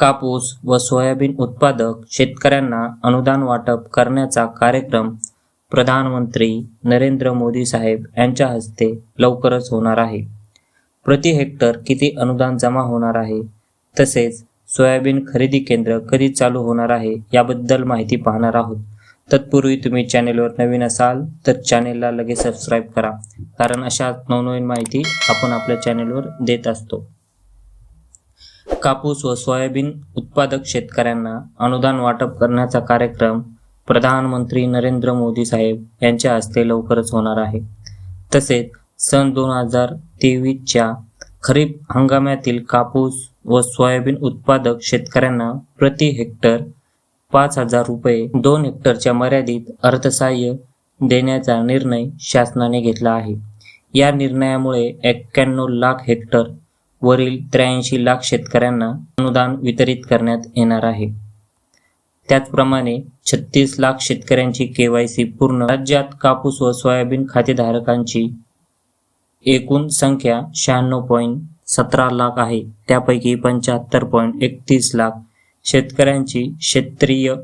कापूस व सोयाबीन उत्पादक शेतकऱ्यांना अनुदान वाटप करण्याचा कार्यक्रम प्रधानमंत्री नरेंद्र मोदी साहेब यांच्या हस्ते लवकरच होणार आहे. प्रति हेक्टर किती अनुदान जमा होणार आहे? तसेच सोयाबीन खरेदी केंद्र कधी चालू होणार आहे याबद्दल माहिती पाहणार आहोत. तत्पूर्वी तुम्ही चॅनेलवर नवीन असाल तर चॅनेलला लगेच सबस्क्राईब करा. कारण अशा नवनवीन माहिती आपण आपल्या चॅनेलवर देत असतो. कापूस व सोयाबीन उत्पादक शेतकऱ्यांना अनुदान वाटप करण्याचा कार्यक्रम प्रधानमंत्री नरेंद्र मोदी साहेब यांच्या हस्ते लवकरच होणार आहे. तसेच सन दोन हजार तेवीसच्या खरीप हंगामातील कापूस व सोयाबीन उत्पादक शेतकऱ्यांना प्रति हेक्टर पाच हजार रुपये दोन हेक्टरच्या मर्यादित अर्थसहाय्य देण्याचा निर्णय शासनाने घेतला आहे. या निर्णयामुळे एक्क्याण्णव लाख हेक्टर वरील त्र्याऐंशी लाख शेतकऱ्यांना अनुदान वितरित करण्यात येणार आहे. त्याचप्रमाणे छत्तीस लाख शेतकऱ्यांची के वाय सी पूर्ण. राज्यात कापूस व सोयाबीन खातेधारकांची एकूण संख्या शहाण्णव पॉईंट सतरा लाख आहे. त्यापैकी पंच्याहत्तर पॉईंट एकतीस लाख शेतकऱ्यांची क्षेत्रीय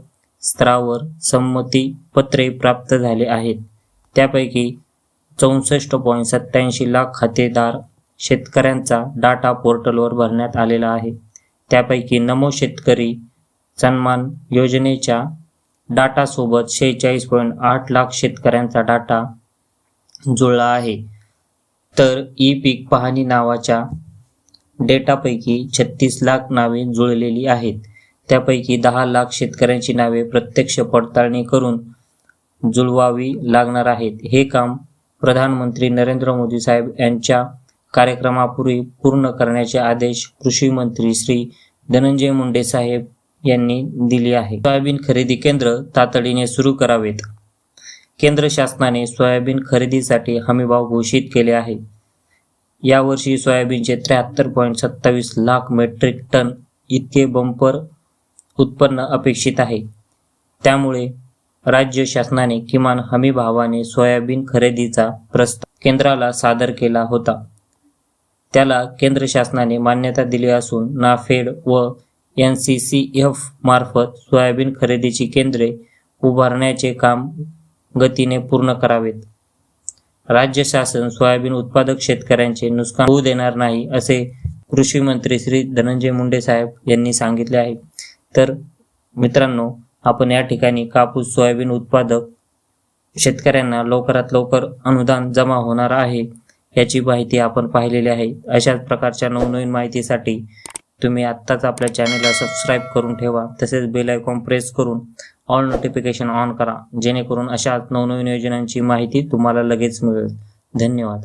स्तरावर संमती पत्रे प्राप्त झाले आहेत. त्यापैकी चौसष्ट पॉईंट सत्याऐंशी लाख खातेदार शेतकऱ्यांचा डाटा पोर्टलवर भरण्यात आलेला आहे. त्यापैकी नमो शेतकरी सन्मान योजनेच्या डाटासोबत शेहेचाळीस पॉईंट आठ लाख शेतकऱ्यांचा डाटा जुळला आहे. तर ई पीक पाहणी नावाच्या डेटापैकी छत्तीस लाख नावे जुळलेली आहेत. त्यापैकी दहा लाख शेतकऱ्यांची नावे प्रत्यक्ष पडताळणी करून जुळवावी लागणार आहेत. हे काम प्रधानमंत्री नरेंद्र मोदी साहेब यांच्या कार्यक्रमापूर्वी पूर्ण करण्याचे आदेश कृषी मंत्री श्री धनंजय मुंडे साहेब यांनी दिले आहे सोयाबीन खरेदी केंद्र तातडीने सुरू करावेत. केंद्र शासनाने सोयाबीन खरेदीसाठी हमीभाव घोषित केले आहे. यावर्षी सोयाबीनचे त्र्याहत्तर पॉईंट सत्तावीस लाख मेट्रिक टन इतके बंपर उत्पन्न अपेक्षित आहे. त्यामुळे राज्य शासनाने किमान हमी भावाने सोयाबीन खरेदीचा प्रस्ताव केंद्राला सादर केला होता. त्याला केंद्र शासनाने मान्यता दिली असून नाफेड व एन सी सी एफ मार्फत सोयाबीन खरेदीची केंद्रे उभारण्याचे काम गतीने पूर्ण करावेत. राज्य शासन सोयाबीन उत्पादक शेतकऱ्यांचे नुकसान होऊ देणार नाही असे कृषी मंत्री श्री धनंजय मुंडे साहेब यांनी सांगितले आहे. तर मित्रांनो आपण या ठिकाणी कापूस सोयाबीन उत्पादक शेतकऱ्यांना लवकरात लवकर अनुदान जमा होणार आहे. याची माहिती आपण पाहिलेली आहे. अशाच प्रकारच्या नवनवीन माहितीसाठी तुम्ही आत्ताच आपल्या चॅनलला सबस्क्राईब करून ठेवा. तसेच बेल आयकॉन प्रेस करून ऑल नोटिफिकेशन ऑन करा. जेणेकरून अशाच नवनवीन योजनांची माहिती तुम्हाला लगेच मिळेल. धन्यवाद.